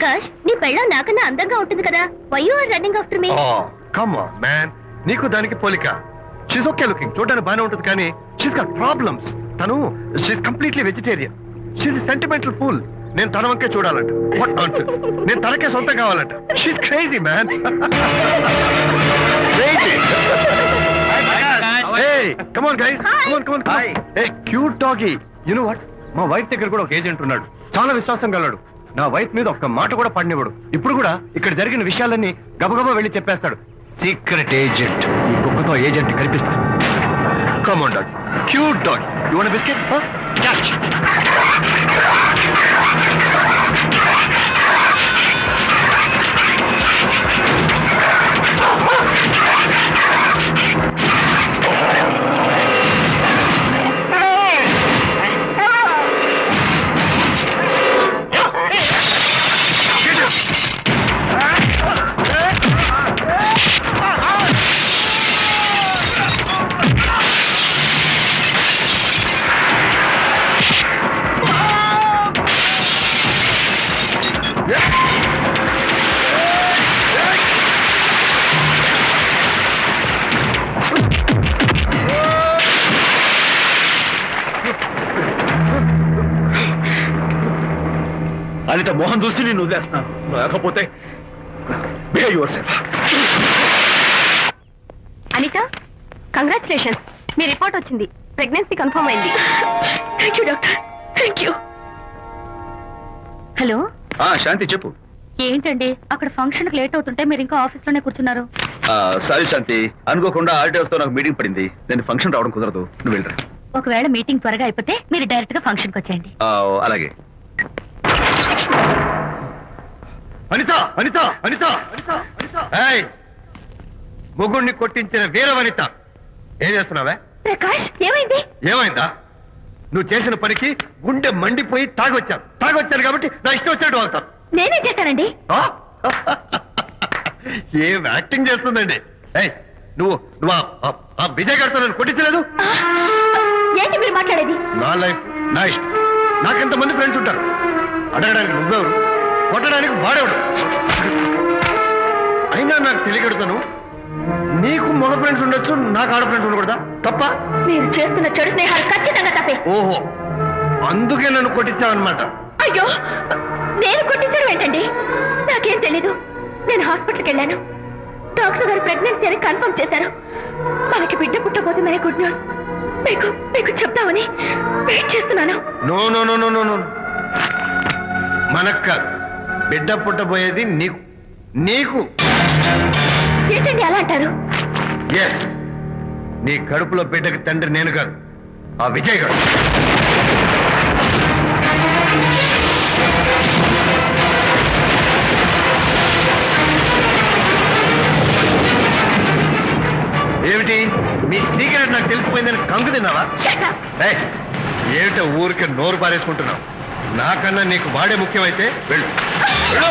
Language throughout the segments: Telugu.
ప్రకాష్ నీ పెళ్ళం నాకన్నా అందంగా ఉంటుంది కదా. Why you are running after me come man నీకు దానికి పోలిక. షీస్ ఓకే లుకింగ్ చూడడానికి బాగానే ఉంటుంది కానీ షీస్ గట్ ప్రాబ్లమ్స్ తను she's completely vegetarian she's sentimental full నేను తన వంకే చూడాలంట. What nonsense. నేను తనకే సొంతం కావాలంట. She's crazy man crazy Hey, come on guys. Come on, come on, come on. Hey, cute doggy. You know what? మా వైఫ్ దగ్గర కూడా ఒక ఏజెంట్ ఉన్నాడు. చాలా విశ్వాసం గలడు నా వైఫ్ మీద ఒక్క మాట కూడా పడినివ్వడు. ఇప్పుడు కూడా ఇక్కడ జరిగిన విషయాలన్నీ గబగబా వెళ్ళి చెప్పేస్తాడు. సీక్రెట్ ఏజెంట్ ఈ కుక్కతో ఏజెంట్ కనిపిస్తా. Come on dog cute dog you want biscuit catch Anita Mohan చూసి నేను వదిలేస్తున్నాను. లేకపోతే behave yourself Anita congratulations మీ రిపోర్ట్ వచ్చింది. ప్రెగ్నెన్సీ కన్ఫర్మ్ అయింది. Thank you doctor thank you hello? Shanti చెప్పు. ఏంటండి? అక్కడ ఫంక్షన్ లేట్ అవుతుంటే మీరు ఇంకా ఆఫీస్లోనే కూర్చున్నారు సారీ శాంతి. అనుకోకుండా ఆర్టీఎస్తో నాకు మీటింగ్ పడింది. నేను ఫంక్షన్ రావడం కుదరదు. నువ్వు వెళ్ళరా. ఒకవేళ మీటింగ్ త్వరగా అయిపోతే మీరు డైరెక్ట్గా ఫంక్షన్కి వచ్చేయండి అలాగే. అనిత అనిత అనిత మొగుణ్ణి కొట్టించిన వీర వనిత ఏం చేస్తున్నావే? ప్రకాష్ ఏమైంది? ఏమైందా? నువ్వు చేసిన పనికి గుండె మండిపోయి తాగొచ్చాను. తాగొచ్చాను కాబట్టి నా ఇష్టం వచ్చినట్టు వాగుతాను నేనే ఆ? ఏం యాక్టింగ్ చేస్తుందండి? నువ్వు నువ్వు ఆ- విజయ్ గారితో నన్ను కొట్టించలేదు? ఏంటి మీరు మాట్లాడేది? నా లైఫ్ నా ఇష్టం. నాకెంతమంది ఫ్రెండ్స్ ఉంటారు? అడగడానికి నువ్వెవరు కొట్టడానికి వాడేవాడు? అయినా నాకు తెలియగడుతాను. నీకు మగ ఫ్రెండ్స్ ఉండొచ్చు నాకు ఆడ ఫ్రెండ్స్ ఉండకూడదా? తప్ప? మీరు చేస్తున్న చెడు స్నేహాలు ఖచ్చితంగా తప్పే. ఓహో అందుకే నన్ను కొట్టించావన్నమాట. అయ్యో నేను కొట్టించడం ఏంటండి? నాకేం తెలీదు. నేను హాస్పిటల్కి వెళ్ళాను. డాక్టర్ గారు ప్రెగ్నెన్సీ అని కన్ఫర్మ్ చేశారు. మనకి బిడ్డ పుట్టబోతుందనే గుడ్ న్యూస్. మీకు మీకు చెప్తామని వెయిట్ చేస్తున్నాను. No no no no no. మనక్క బిడ్డ పుట్టబోయేది నీకు. నీకు. ఏంటండి అలా అంటారు? ఎస్ నీ కడుపులో బిడ్డకి తండ్రి నేను కాదు. ఆ విజయ్ గారు ఏమిటి? మీ సీక్రెట్ నాకు తెలిసిపోయిందని కంగు తిన్నావా? ఏమిటో ఊరికే నోరు పారేసుకుంటున్నావు. నాకన్నా నీకు వాడే ముఖ్యమైతే వెళ్ళు. వెళ్ళు.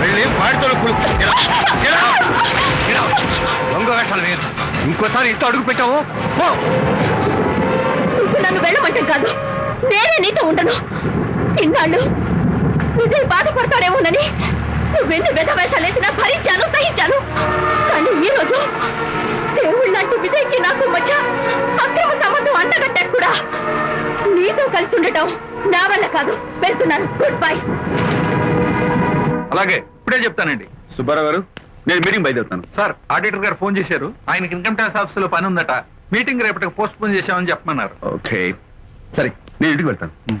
వెళ్ళి వాడితో కులు. దొంగ వేషాలు వేయద్దు. ఇంకోసారి ఇంట్లో అడుగు పెట్టావు? నన్ను వెళ్ళమంటే కాదు. నేనే నీతో ఉండను. ఇన్నాళ్ళు నిజం బాధపడతాడేమోనని నువ్వెన్ని వెద వేషాలు వేసినా భరించాను సహించాను. కానీ ఈ రోజు దేవుళ్ళ లాంటి విజయ్కి నాకు మధ్య అక్రమ సంబంధం అంటగట్టా కూడా. నీతో కలిసి ఉండటం నా వల్ల కాదు. వెళ్తున్నాను. గుడ్ బై అలాగే ఇప్పుడే చెప్తానండి. సుబ్బారావు గారు నేను మీటింగ్ బయలుదేరుతాను. సార్ ఆడిటర్ గారు ఫోన్ చేశారు. ఆయనకి ఇన్కమ్ ట్యాక్స్ ఆఫీస్లో పని ఉందట. మీటింగ్ రేపటికి పోస్ట్ పోన్ చేశామని చెప్పమన్నారు. ఓకే. సరే నేను ఇంటికి వెళ్తాను.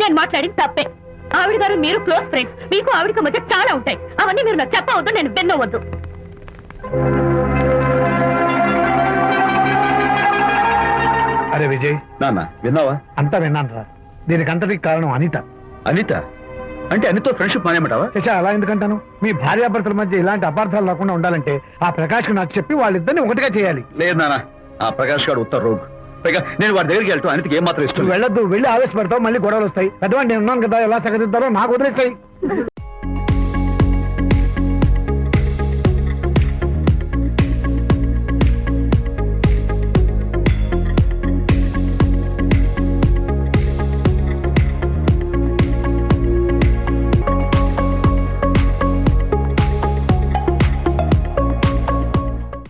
నేను మాట్లాడింది తప్పే. ఆవిడ గారు మీరు క్లోజ్ ఫ్రెండ్స్. మీకు ఆవిడకి మధ్య చాలా ఉంటాయి. అవన్నీ మీరు నాకు చెప్పవద్దు నేను విన్నవద్దు. అరే విజయ్. నాన్న విన్నావా? అంతా విన్నాను రా దీనికి అంతటికి కారణం అనిత. అనిత? అంటే అనితో ఫ్రెండ్షిప్ మానేమంటావా అలా ఎందుకంటాను? మీ భార్యాభర్తల మధ్య ఇలాంటి అపార్థాలు లేకుండా ఉండాలంటే ఆ ప్రకాష్ నాకు చెప్పి వాళ్ళిద్దరిని ఒకటిగా చేయాలి. లేదు నాన్న ఆ ప్రకాష్ గారు ఉత్తర రోగ్. పైగా నేను వాడి దగ్గరికి వెళ్తాను అనితకి ఏం మాత్రం ఇష్టం నువ్వు వెళ్ళొద్దు వెళ్ళి ఆవేశపడతావు మళ్ళీ గొడవలు వస్తాయి. పెద్దవాడు నేను ఉన్నాను కదా ఎలా సగదిస్తారో నాకు వదిలేస్తాయి